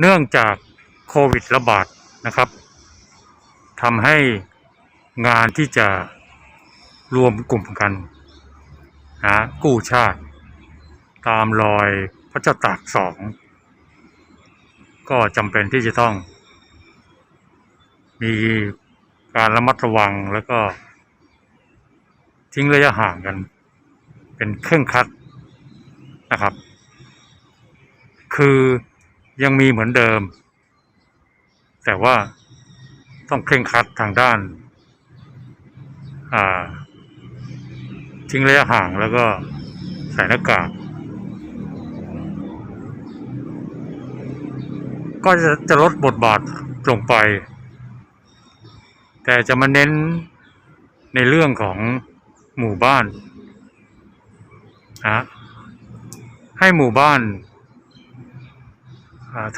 เนื่องจากโควิดระบาดนะครับทำให้งานที่จะรวมกลุ่มกันนะกู้ชาติ ตามรอยพระเจ้าตากสอง ก็จำเป็นที่จะต้อง มีการระมัดระวังแล้วก็ ทิ้งระยะห่างกัน เป็นเครื่องคัดนะครับ คือ ยังมีเหมือนเดิม แต่ว่าต้องเคร่งครัดทางด้านาทิ้งระยะห่างแล้วก็ใส่หน้ากากก็จะจะลดบทบาทลงไป แต่จะมาเน้นในเรื่องของหมู่บ้านนะให้หมู่บ้าน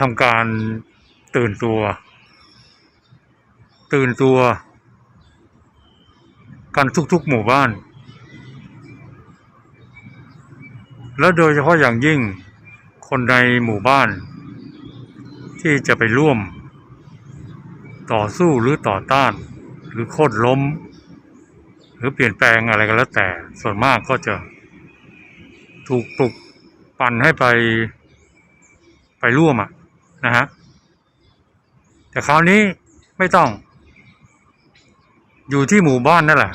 ทำการตื่นตัว ตื่นตัว กันทุกๆหมู่บ้าน แล้วโดยเฉพาะอย่างยิ่งคนในหมู่บ้าน ที่จะไปร่วม ต่อสู้หรือต่อต้าน หรือโค่นล้ม หรือเปลี่ยนแปลงอะไรก็แล้วแต่ส่วนมากก็จะถูกปลุกปั่นให้ไป ไปร่วมอะนะฮะแต่คราวนี้ไม่ต้อง อยู่ที่หมู่บ้านนั่นแหละ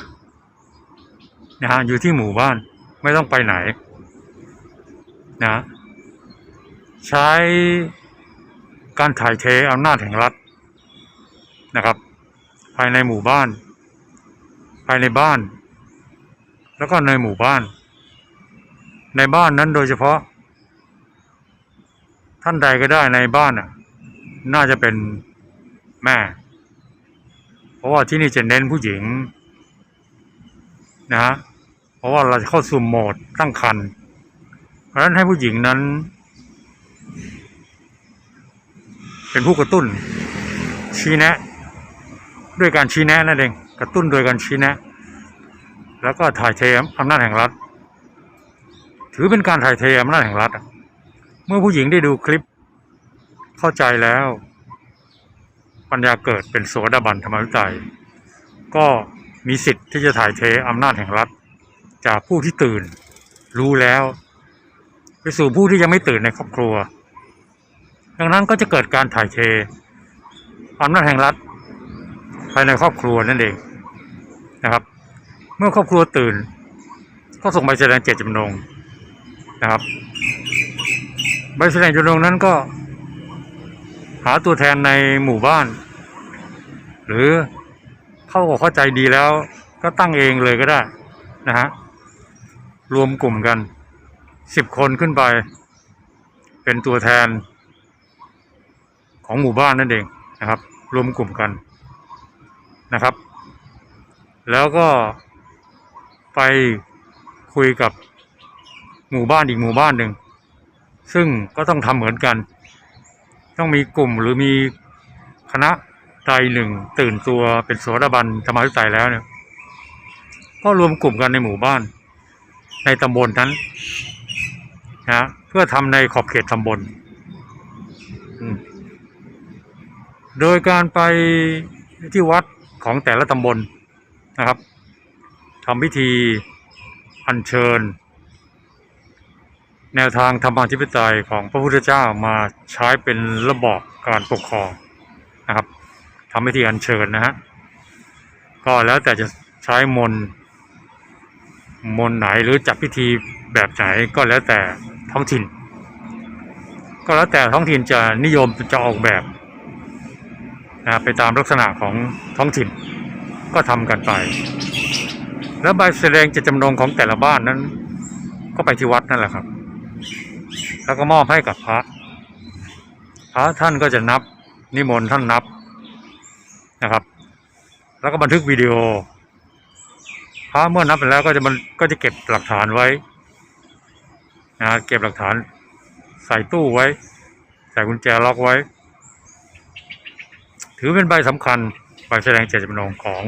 นะฮะอยู่ที่หมู่บ้านไม่ต้องไปไหนนะใช้การถ่ายเทอำนาจแห่งรัฐนะครับ ภายในหมู่บ้าน ภายในบ้าน แล้วก็ในหมู่บ้าน ในบ้านนั้นโดยเฉพาะ ท่านใดก็ได้ในบ้านน่ะน่าจะเป็นแม่ เพราะว่าที่นี่จะเน้นผู้หญิงนะฮะเพราะว่าเราจะเข้าสู่โหมดตั้งครรภ์เพราะฉะนั้นให้ผู้หญิงนั้น เป็นผู้กระตุ้น ชี้แนะ ด้วยการชี้แนะนั่นเองกระตุ้นโดยการชี้แนะ แล้วก็ถ่ายเทอำนาจแห่งรัฐ ถือเป็นการถ่ายเทอำนาจแห่งรัฐ เมื่อผู้หญิงได้ดูคลิป เข้าใจแล้ว ปัญญาเกิดเป็นโสดาบันธรรมวิจัย ก็มีสิทธิ์ที่จะถ่ายเทอำนาจแห่งรัฐ จากผู้ที่ตื่น รู้แล้ว ไปสู่ผู้ที่ยังไม่ตื่นในครอบครัว ดังนั้นก็จะเกิดการถ่ายเทอำนาจแห่งรัฐ ภายในครอบครัวนั่นเองนะครับ เมื่อครอบครัวตื่น ก็ส่งใบแสดงเจตจำนงนะครับ ใบแสดงจตจำนงนั้นก็ หาตัวแทนในหมู่บ้าน หรือเข้าอกเข้าใจดีแล้ว ก็ตั้งเองเลยก็ได้นะฮะรวมกลุ่มกันสิบคนขึ้นไป เป็นตัวแทน ของหมู่บ้านนั่นเองนะครับ รวมกลุ่มกันนะครับ แล้วก็ไปคุยกับหมู่บ้านอีกหมู่บ้านหนึ่ง ซึ่งก็ต้องทำเหมือนกัน ต้องมีกลุ่มหรือมีคณะใดหนึ่งตื่นตัวเป็นโสดาบันธรรมาธิไตยแล้วเนี่ย ก็รวมกลุ่มกันในหมู่บ้าน ในตำบลนั้นนะเพื่อทำในขอบเขตตำบลโดยการไปที่วัดของแต่ละตำบลนะครับทำพิธีอัญเชิญ แนวทางธรรมาธิปไตยของพระพุทธเจ้ามาใช้เป็นระบอบการปกครองนะครับทำพิธีอัญเชิญนะฮะก็แล้วแต่จะใช้มนมนไหนหรือจัดพิธีแบบไหนก็แล้วแต่ท้องถิ่น ก็แล้วแต่ท้องถิ่นจะนิยมจะออกแบบนะไปตามลักษณะของท้องถิ่นก็ทำกันไป แล้วใบแสดงจตจำนงของแต่ละบ้านนั้น ก็ไปที่วัดนั่นแหละครับ แล้วก็มอบให้กับพระ พระท่านก็จะนับนิมนต์ท่านนับนะครับ แล้วก็บันทึกวิดีโอ พระเมื่อนับไปแล้วก็จะมันก็จะเก็บหลักฐานไว้นะเก็บหลักฐานใส่ตู้ไว้ ใส่กุญแจล็อกไว้ ถือเป็นใบสำคัญใบแสดงเจตจำนงของ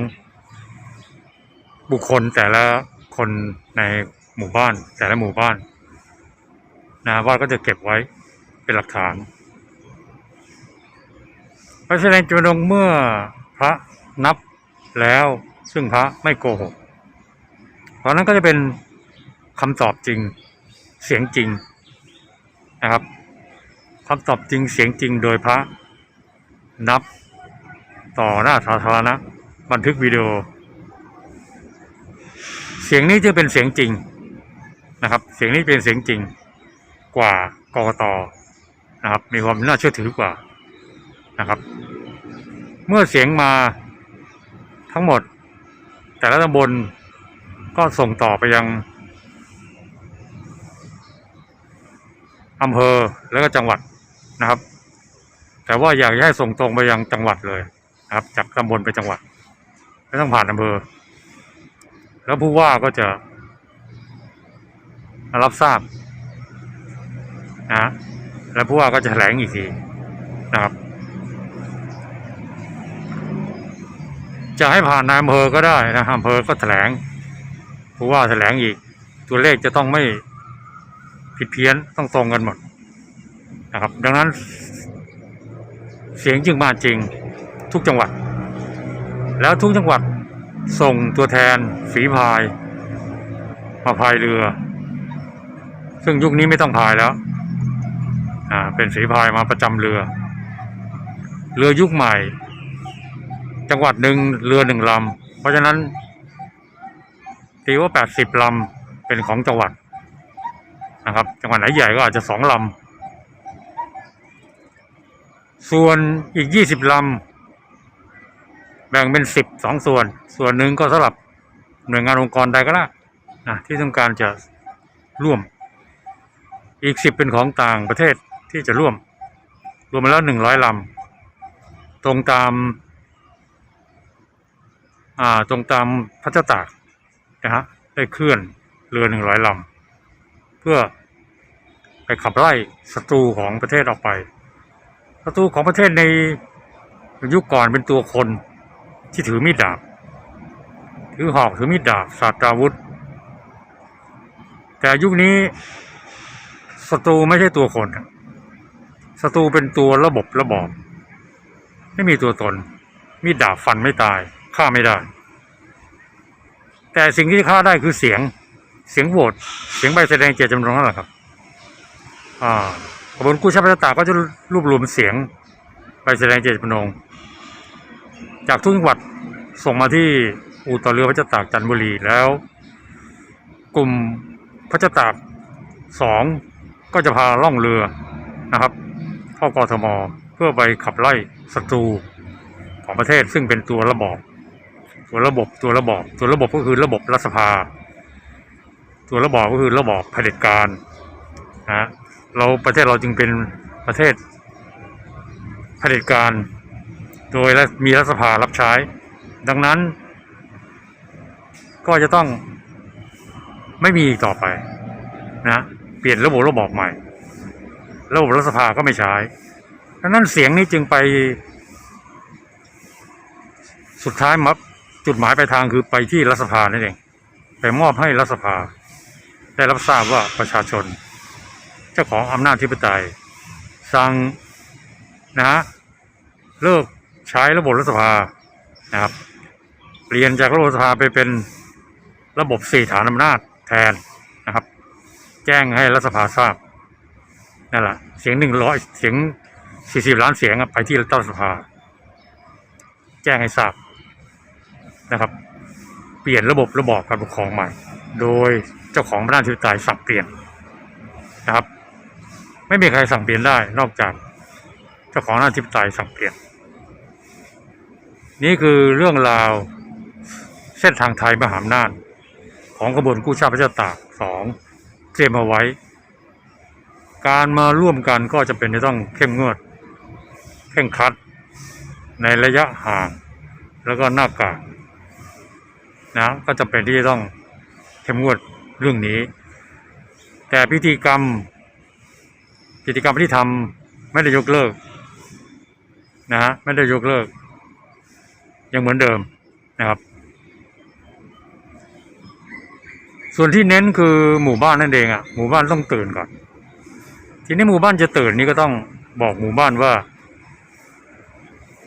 บุคคลแต่ละคนในหมู่บ้าน แต่ละหมู่บ้าน นะวัดก็จะเก็บไว้เป็นหลักฐานไปแสดงจุดงค์เมื่อพระนับแล้วซึ่งพระไม่โกหกเพราะนั้นก็จะเป็นคำตอบจริงเสียงจริงนะครับคำตอบจริงเสียงจริงโดยพระนับต่อหน้าสาธารณะบันทึกวิดีโอ เสียงนี้จึงเป็นเสียงจริงนะครับ เสียงนี้เป็นเสียงจริง กว่ากกตนะครับ มีความน่าเชื่อถือกว่านะครับ เมื่อเสียงมาทั้งหมด แต่ละตำบลก็ส่งต่อไปยังอำเภอแล้วก็จังหวัดนะครับ แต่ว่าอยากให้ส่งตรงไปยังจังหวัดเลยนะครับ จากตำบลไปจังหวัดไม่ต้องผ่านอำเภอ แล้วผู้ว่าก็จะรับทราบ นะแล้วผู้ว่าก็จะแถลงอีกทีนะครับ จะให้ผ่านนายอำเภอก็ได้นะอำเภอก็แถลงผู้ว่าแถลงอีก ตัวเลขจะต้องไม่ผิดเพี้ยนต้องตรงกันหมดนะครับ ดังนั้น เสียงจึงมาจริงทุกจังหวัด แล้วทุกจังหวัดส่งตัวแทนฝีพายมาพายเรือ ซึ่งยุคนี้ไม่ต้องพายแล้ว อ่าเป็นฝีพายมาประจำเรือ เรือยุคใหม่ จังหวัดหนึ่งเรือหนึ่งลำเพราะฉะนั้นตีว่าแปดสิบลำเป็นของจังหวัดนะครับ จังหวัดไหนใหญ่ก็อาจจะสองลำส่วนอีกยี่สิบลำแบ่งเป็นสิบสองส่วน ส่วนหนึ่งก็สำหรับหน่วยงานองค์กรใดก็ได้นะที่ต้องการจะร่วม อีกสิบเป็นของต่างประเทศ ที่จะร่วม รวมมาแล้วหนึ่งร้อยลำตรงตามอ่าตรงตามพระเจ้าตากนะฮะได้เคลื่อนเรือหนึ่งร้อยลำเพื่อไปขับไล่ศัตรูของประเทศออกไปศัตรูของประเทศในยุคก่อนเป็นตัวคนที่ถือมีดดาบ ถือหอกถือมีดดาบศาสตราวุธ แต่ยุคนี้ศัตรูไม่ใช่ตัวคน ศัตรูเป็นตัวระบบระบอบ ไม่มีตัวตน มีดาบฟันไม่ตายฆ่าไม่ได้ แต่สิ่งที่ฆ่าได้คือเสียง เสียงโหวตเสียงใบแสดงเจตจำนงนั่นแหละครับอ่ากระบวนกู้ชาติพัฒนาก็จะรวบรวมเสียงใบแสดงเจตจำนงจากทุกจังหวัดส่งมาที่อู่ต่อเรือพระเจ้าตากจันทบุรีแล้ว กลุ่มพระเจ้าตากสองก็จะพาล่องเรือนะครับ เข้ากทม เพื่อไปขับไล่ศัตรูของประเทศซึ่งเป็นตัวระบอบตัวระบบตัวระบอบตัวระบบก็คือระบบรัฐสภา ตัวระบอบก็คือระบอบเผด็จการนะเราประเทศเราจึงเป็นประเทศเผด็จการ โดยและมีรัฐสภารับใช้ ดังนั้น ก็จะต้องไม่มีอีกต่อไปนะเปลี่ยนระบบระบอบใหม่ ระบบรัฐสภาก็ไม่ใช้ดังนั้นเสียงนี้จึงไป สุดท้ายมับจุดหมายปลายทางคือไปที่รัฐสภานั่นเองไปมอบให้รัฐสภา ได้รับทราบว่าประชาชน เจ้าของอำนาจธิปไตย สั่งนะฮะเลิกใช้ระบบรัฐสภานะครับ เปลี่ยนจากระบบรัฐสภาไปเป็นระบบสี่ฐานอำนาจแทนนะครับ แจ้งให้รัฐสภาทราบ นั่นแหละเสียงหนึ่งร้อยเสียงสี่สิบล้านเสียงไปที่รัฐสภา แจ้งให้ทราบนะครับ เปลี่ยนระบบระบอบการปกครองใหม่ โดยเจ้าของอำนาจธิปไตยสั่งเปลี่ยนนะครับ ไม่มีใครสั่งเปลี่ยนได้นอกจากเจ้าของอำนาจธิปไตยสั่งเปลี่ยน นี่คือเรื่องราวเส้นทางไทยมหาอำนาจของกระบวนกู้ชาติพระเจ้าตากสองเตรียมเอาไว้ การมาร่วมกันก็จะเป็นจะต้องเข้มงวดเคร่งคัด ในระยะห่าง แล้วก็หน้ากากนะก็จำเป็นที่จะต้องเข้มงวดเรื่องนี้ แต่พิธีกรรมกิจกรรมที่ทำไม่ได้ยกเลิกนะฮะไม่ได้ยกเลิก ยังเหมือนเดิมนะครับ ส่วนที่เน้นคือหมู่บ้านนั่นเองอะหมู่บ้านต้องตื่นก่อน ทีนี้หมู่บ้านจะตื่นนี่ก็ต้องบอกหมู่บ้านว่า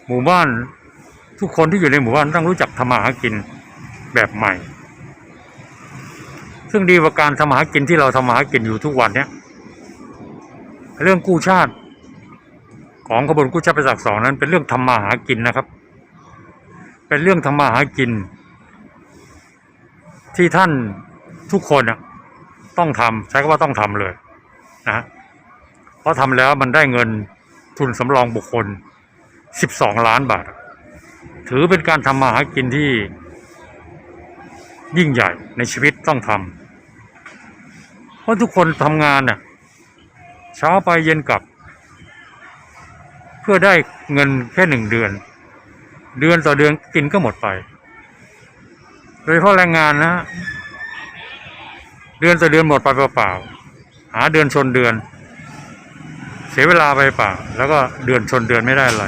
หมู่บ้านทุกคนที่อยู่ในหมู่บ้านต้องรู้จักทำมาหากินแบบใหม่ ซึ่งดีกว่าการทำมาหากินที่เราทำมาหากินอยู่ทุกวันเนี้ยเรื่องกู้ชาติของขบวนกู้ชาติประจักษ์สองนั้นเป็นเรื่องทำมาหากินนะครับ เป็นเรื่องทำมาหากิน ที่ท่านทุกคนอะต้องทำใช้คำว่าต้องทำเลยนะฮะ เพราะทำแล้วมันได้เงินทุนสำรองบุคคล 12 ล้านบาท ถือเป็นการทำมาหากินที่ยิ่งใหญ่ในชีวิตต้องทำเพราะทุกคนทำงานน่ะเช้าไปเย็นกลับ เพื่อได้เงินแค่หนึ่งเดือน เดือนต่อเดือนกินก็หมดไป โดยเฉพาะแรงงานนะ เดือนต่อเดือนหมดไปเปล่าๆหาเดือนชนเดือน เสียเวลาไปป่า แล้วก็เดือนชนเดือนไม่ได้อะไร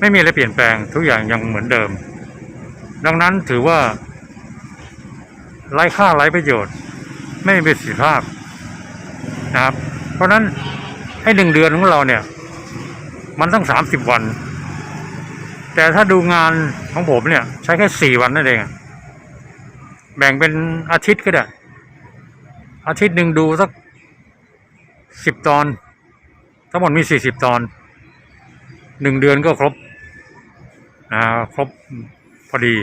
ไม่มีอะไรเปลี่ยนแปลงทุกอย่างยังเหมือนเดิม ดังนั้นถือว่าไร้ค่าไร้ประโยชน์ ไม่มีประสิทธิภาพนะครับ เพราะนั้นให้หนึ่งเดือนของเราเนี่ย มันต้องสามสิบวัน แต่ถ้าดูงานของผมเนี่ย ใช้แค่สี่วันนั่นเองแบ่งเป็นอาทิตย์ก็ได้ อาทิตย์หนึ่งดูสัก สิบตอน ทั้งหมดมีสี่สิบตอนหนึ่งเดือนก็ครบอ่าครบพอดี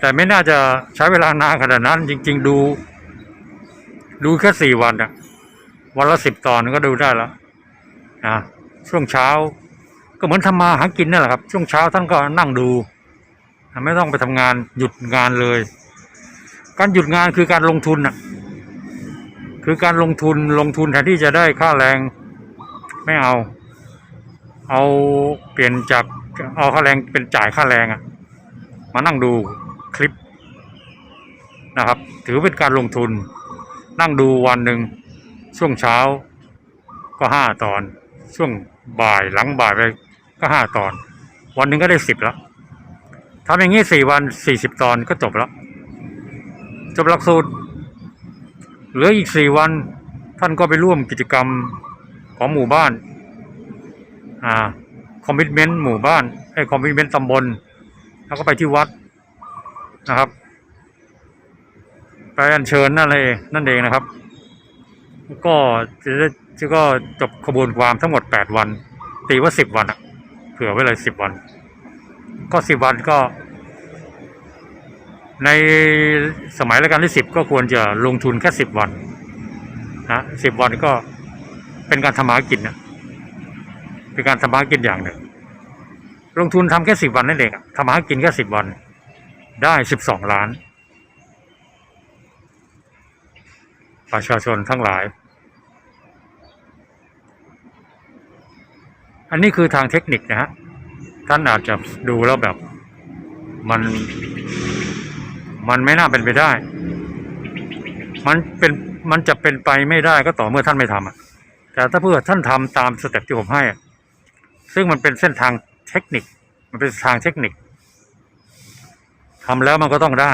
แต่ไม่น่าจะใช้เวลานานขนาดนั้น จริง ๆ ดู ดูแค่สี่วันอะวันละสิบตอนก็ดูได้แล้วนะช่วงเช้า ก็เหมือนทำมาหากินนั่นแหละครับ ช่วงเช้าท่านก็นั่งดู ไม่ต้องไปทำงานหยุดงานเลย การหยุดงานคือการลงทุนอะ คือการลงทุนลงทุนแทนที่จะได้ค่าแรงไม่เอา เอาเปลี่ยนจากเอาค่าแรงเป็นจ่ายค่าแรงอะมานั่งดูคลิปนะครับ ถือเป็นการลงทุน นั่งดูวันหนึ่งช่วงเช้าก็ห้าตอน ช่วงบ่ายหลังบ่ายไปก็ห้าตอน วันหนึ่งก็ได้สิบแล้วทำอย่างนี้สี่วันสี่สิบตอนก็จบแล้ว จบหลักสูตร เหลืออีกสี่วัน ท่านก็ไปร่วมกิจกรรมของหมู่บ้าน อ่า คอมมิชเมนต์หมู่บ้านไอ้คอมมิชเมนต์ตำบล แล้วก็ไปที่วัดนะครับ ไปอัญเชิญนั่นเองนั่นเองนะครับ ก็จะจะก็จบขบวนความทั้งหมดแปดวัน ตีว่าสิบวันอะเผื่อไว้เลยสิบวัน ก็สิบวันก็ ในสมัยรัชกาลที่สิบก็ควรจะลงทุนแค่สิบวันนะสิบวันก็เป็นการทำมาหากินนะเป็นการทำมาหากินอย่างหนึ่ง ลงทุนทำแค่สิบวันนั่นเองทำมาหากินแค่สิบวัน ได้สิบสองล้าน ประชาชนทั้งหลาย อันนี้คือทางเทคนิคนะฮะท่านอาจจะดูแล้วแบบมัน มันไม่น่าเป็นไปได้ มันเป็นมันจะเป็นไปไม่ได้ก็ต่อเมื่อท่านไม่ทำอะ แต่ถ้าเพื่อท่านทำตามสเต็ปที่ผมให้อะซึ่งมันเป็นเส้นทางเทคนิค มันเป็นทางเทคนิคทำแล้วมันก็ต้องได้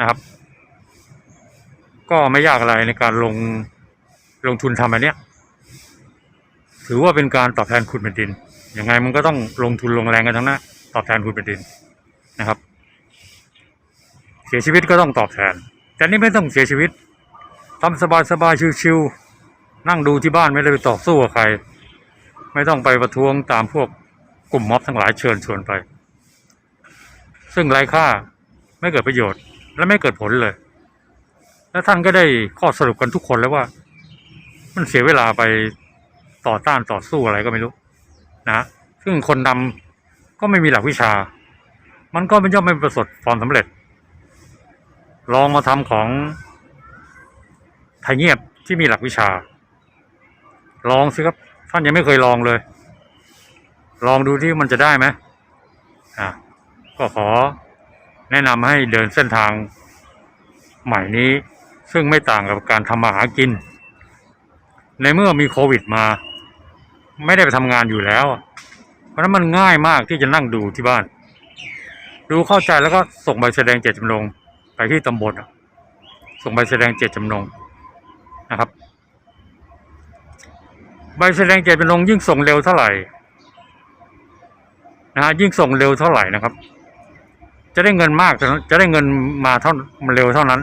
นะครับ ก็ไม่ยากอะไรในการลงลงทุนทำอันเนี้ย ถือว่าเป็นการตอบแทนคุณแผ่นดินยังไงมันก็ต้องลงทุนลงแรงกันทั้งนั้นตอบแทนคุณแผ่นดินนะครับ เสียชีวิตก็ต้องตอบแทน แต่นี่ไม่ต้องเสียชีวิตทำสบายสบายๆชิวๆนั่งดูที่บ้านไม่ได้ไปต่อสู้กับใคร ไม่ต้องไปประท้วงตามพวกกลุ่มม็อบทั้งหลายเชิญชวนไป ซึ่งไร้ค่าไม่เกิดประโยชน์ และไม่เกิดผลเลย แล้วท่านก็ได้ข้อสรุปกันทุกคนแล้วว่า มันเสียเวลาไปต่อต้านต่อสู้อะไรก็ไม่รู้ นะซึ่งคนนำก็ไม่มีหลักวิชา มันก็ไม่ย่อมไม่ประสบความสำเร็จ ลองมาทำของไทยเงียบที่มีหลักวิชา ลองสิครับท่านยังไม่เคยลองเลย ลองดูที่มันจะได้ไหมอะก็ขอแนะนำให้เดินเส้นทางใหม่นี้ ซึ่งไม่ต่างกับการทำมาหากิน ในเมื่อมีโควิดมา ไม่ได้ไปทำงานอยู่แล้ว เพราะฉะนั้นมันง่ายมากที่จะนั่งดูที่บ้าน ดูเข้าใจแล้วก็ส่งใบแสดงเจตจำนง ไปที่ตำบลส่งใบแสดงเจตจำนงนะครับ ใบแสดงเจตจำนงยิ่งส่งเร็วเท่าไหร่นะฮะยิ่งส่งเร็วเท่าไหร่นะครับ จะได้เงินมากจะได้เงินมาเท่าเร็วเท่านั้น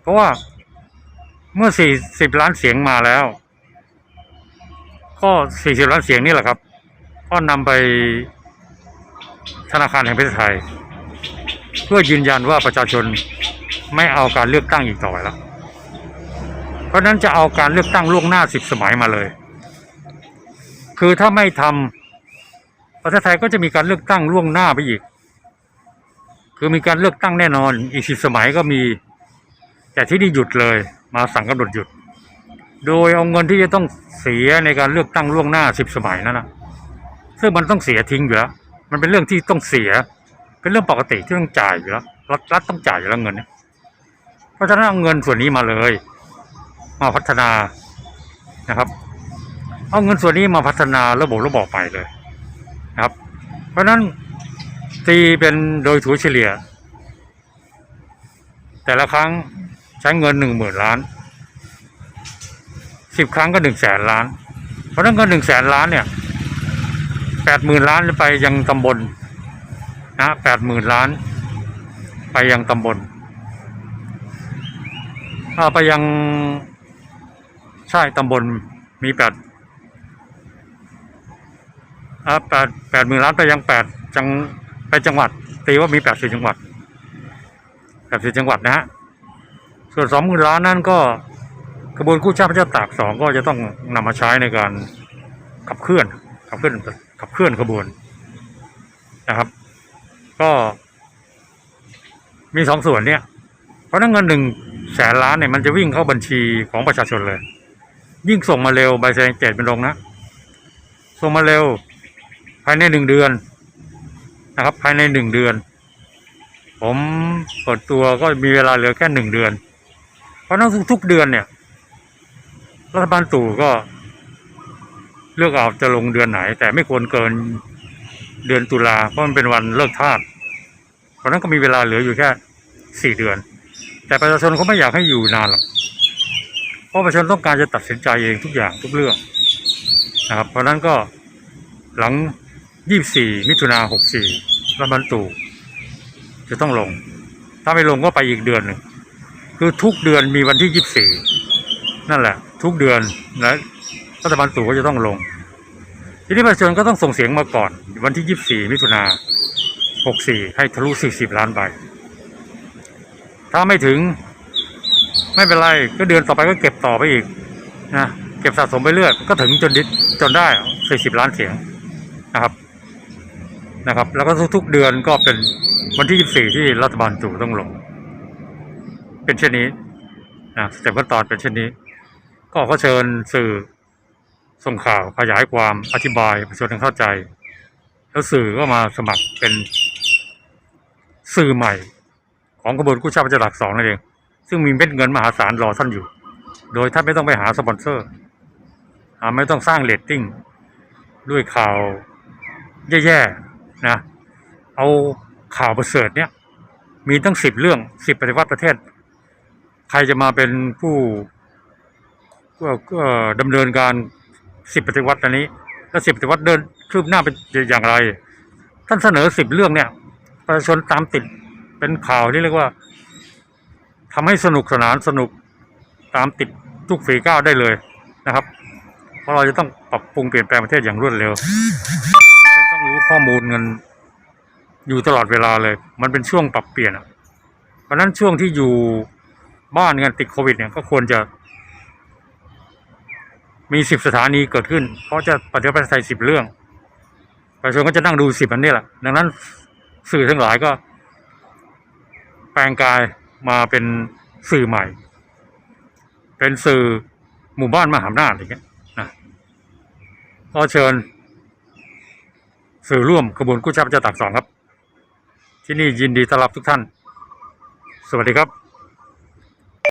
เพราะว่าเมื่อสี่สิบล้านเสียงมาแล้ว ก็สี่สิบล้านเสียงนี่แหละครับ ก็นำไปธนาคารแห่งประเทศไทย เพื่อยืนยันว่าประชาชนไม่เอาการเลือกตั้งอีกต่อไปแล้ว เพราะนั้นจะเอาการเลือกตั้งล่วงหน้าสิบสมัยมาเลย คือถ้าไม่ทำประเทศไทยก็จะมีการเลือกตั้งล่วงหน้าไปอีก คือมีการเลือกตั้งแน่นอน อีกสิบสมัยก็มี แต่ที่นี่หยุดเลย มาสั่งกำหนดหยุด โดยเอาเงินที่จะต้องเสียในการเลือกตั้งล่วงหน้าสิบสมัยนั่นนะซึ่งมันต้องเสียทิ้งอยู่แล้วมันเป็นเรื่องที่ต้องเสีย เป็นเรื่องปกติที่ต้องจ่ายอยู่แล้วรัฐรัฐต้องจ่ายอยู่แล้วเงินเนี่ยเพราะฉะนั้นเอาเงินส่วนนี้มาเลย มาพัฒนานะครับ เอาเงินส่วนนี้มาพัฒนาระบบระบบไปเลยนะครับ เพราะฉะนั้นตีเป็นโดยถัวเฉลี่ย แต่ละครั้งใช้เงินหนึ่งหมื่นล้านสิบครั้งก็หนึ่งแสนล้าน เพราะฉะนั้นเงินหนึ่งแสนล้านเนี่ยแปดหมื่นล้านไปยังตำบล นะแปดหมื่นล้าน ไปยังตำบลเอาไปยังใช่ตำบลมีแปดอ่าแปดแปดหมื่นล้านไปยังแปดจังไปจังหวัด ตีว่ามีแปดสิบจังหวัดแปดสิบจังหวัดนะฮะส่วนสองหมื่นล้านนั่นก็กระบวนกู้ชาติพระเจ้าตากสองก็จะต้องนำมาใช้ในการขับเคลื่อนขับเคลื่อนขับเคลื่อนขบวนนะครับ ก็ มีสองส่วนเนี่ย เพราะนั้นเงินหนึ่งแสนล้านเนี่ยมันจะวิ่งเข้าบัญชีของประชาชนเลย ยิ่งส่งมาเร็วใบแสดงเจตเป็นลงนะ ส่งมาเร็ว ภายในหนึ่งเดือนนะครับ ภายในหนึ่งเดือน ผมเปิดตัวก็มีเวลาเหลือแค่หนึ่งเดือน เพราะนั้นทุกๆเดือนเนี่ย รัฐบาลตู่ก็เลือกเอาจะลงเดือนไหน แต่ไม่ควรเกิน เดือนตุลาเพราะมันเป็นวันเลิกทาสเพราะนั้นก็มีเวลาเหลืออยู่แค่สี่เดือน แต่ประชาชนเขาไม่อยากให้อยู่นานหรอกเพราะประชาชนต้องการจะตัดสินใจเองทุกอย่างทุกเรื่องนะครับเพราะนั้นก็หลัง 24 มิถุนา64รัฐบาลตู่จะต้องลง ถ้าไม่ลงก็ไปอีกเดือนหนึ่งคือทุกเดือนมีวันที่ 24 นั่นแหละ ทุกเดือนและรัฐบาลตู่ก็จะต้องลง ทีนี้ประชาชนก็ต้องส่งเสียงมาก่อน วันที่ 24 มิถุนา64 ให้ทะลุ 40 ล้านใบ ถ้าไม่ถึงไม่เป็นไร ก็เดือนต่อไปก็เก็บต่อไปอีกนะเก็บสะสมไปเรื่อยก็ถึงจนดิจนได้ 40 ล้านเสียงนะครับนะครับ แล้วก็ทุกๆเดือนก็เป็นวันที่ 24 ที่รัฐบาลตู่ต้องลง เป็นเช่นนี้นะสเต็ปขั้นตอนเป็นเช่นนี้ ก็ขอเชิญสื่อ ส่งข่าวขยายความอธิบายประชาชนเข้าใจ แล้วสื่อก็มาสมัครเป็นสื่อใหม่ ของกระบวนกู้ชาติประจักษ์สองนั่นเอง ซึ่งมีเม็ดเงินมหาศาลรอท่านอยู่ โดยท่านไม่ต้องไปหาสปอนเซอร์อ่าไม่ต้องสร้างเรตติ้งด้วยข่าวแย่ๆนะ เอาข่าวประเสริฐเนี่ยมีตั้งสิบเรื่องสิบปฏิวัติประเทศ ใครจะมาเป็นผู้ก็ดำเนินการ สิบปฏิวัติอันนี้แล้วสิบปฏิวัติเดินคืบหน้าเป็นอย่างไร ท่านเสนอสิบเรื่องเนี่ย ประชาชนตามติดเป็นข่าวที่เรียกว่าทำให้สนุกสนานสนุกตามติดทุกฝีก้าวได้เลยนะครับ เพราะเราจะต้องปรับปรุงเปลี่ยนแปลงประเทศอย่างรวดเร็วต้องรู้ข้อมูลเงินอยู่ตลอดเวลาเลย มันเป็นช่วงปรับเปลี่ยนเพราะฉะนั้นช่วงที่อยู่บ้านกันติดโควิดเนี่ยก็ควรจะ มีสิบสถานีเกิดขึ้น เพราะจะปฏิวัติประเทศไทยสิบเรื่อง ประชาชนก็จะนั่งดูสิบอันนี้แหละ ดังนั้นสื่อทั้งหลายก็ แปลงกายมาเป็นสื่อใหม่ เป็นสื่อหมู่บ้านมหาอำนาจอย่างเงี้ยนะก็เชิญ สื่อร่วมขบวนกู้ชาติพระเจ้าตากสองครับ ที่นี่ยินดีต้อนรับทุกท่าน สวัสดีครับ